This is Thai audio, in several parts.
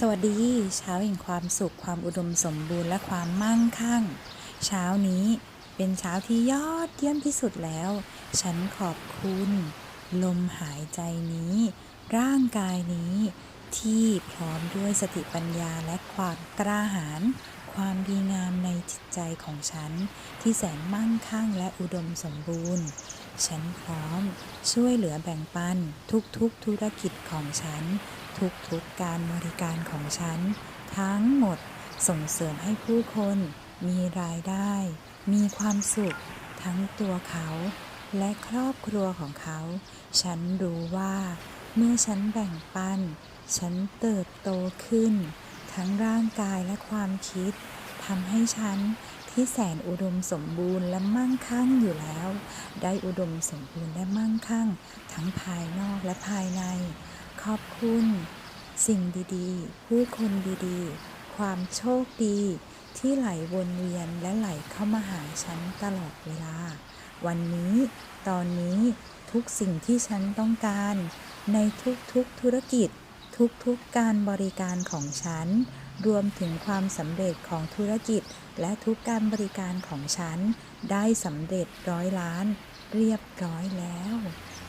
สวัสดี เช้าแห่งความสุขความอุดมสมบูรณ์และความมั่งคั่ง เช้านี้เป็นเช้าที่ยอดเยี่ยมที่สุดแล้ว ฉันขอบคุณ ลมหายใจนี้ ร่างกายนี้ที่พร้อมด้วยสติปัญญาและความกล้าหาญ ความดีงามในจิตใจของฉันที่แสนมั่งคั่งและอุดมสมบูรณ์ ฉันพร้อมช่วยเหลือแบ่งปันทุกๆธุรกิจของฉัน ทุกๆการบริการของฉัน ทั้งหมดส่งเสริมให้ผู้คนมีรายได้ มีความสุข ทั้งตัวเขาและครอบครัวของเขา ฉันรู้ว่า เมื่อฉันแบ่งปัน ฉันเติบโตขึ้น ทั้งร่างกายและความคิดทำให้ฉันที่แสนอุดมสมบูรณ์และมั่งคั่งอยู่แล้ว ได้อุดมสมบูรณ์และมั่งคั่ง ทั้งภายนอกและภายใน ขอบคุณ สิ่งดีๆ ผู้คนดีๆ ความโชคดี ที่ไหลวนเวียนและไหลเข้ามาหาฉันตลอดเวลา วันนี้ ตอนนี้ทุกสิ่งที่ฉันต้องการ ในทุกๆธุรกิจ ทุกๆการบริการของฉัน รวมถึงความสำเร็จของธุรกิจ และทุกการบริการของฉัน ได้สำเร็จร้อยล้าน เรียบร้อยแล้ว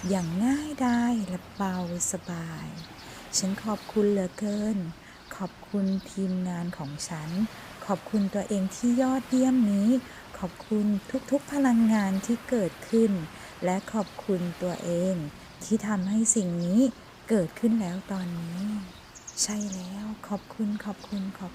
อย่างง่ายไดายและเบาสบาย ฉันขอบคุณเหลือเกิน ขอบคุณทีมงานของฉัน ขอบคุณตัวเองที่ยอดเยี่ยมนี้ ขอบคุณทุกๆพลังงานที่เกิดขึ้น และขอบคุณตัวเองที่ทำให้สิ่งนี้ เกิดขึ้นแล้วตอนนี้ ใช่แล้วขอบคุณขอบคุณขอบ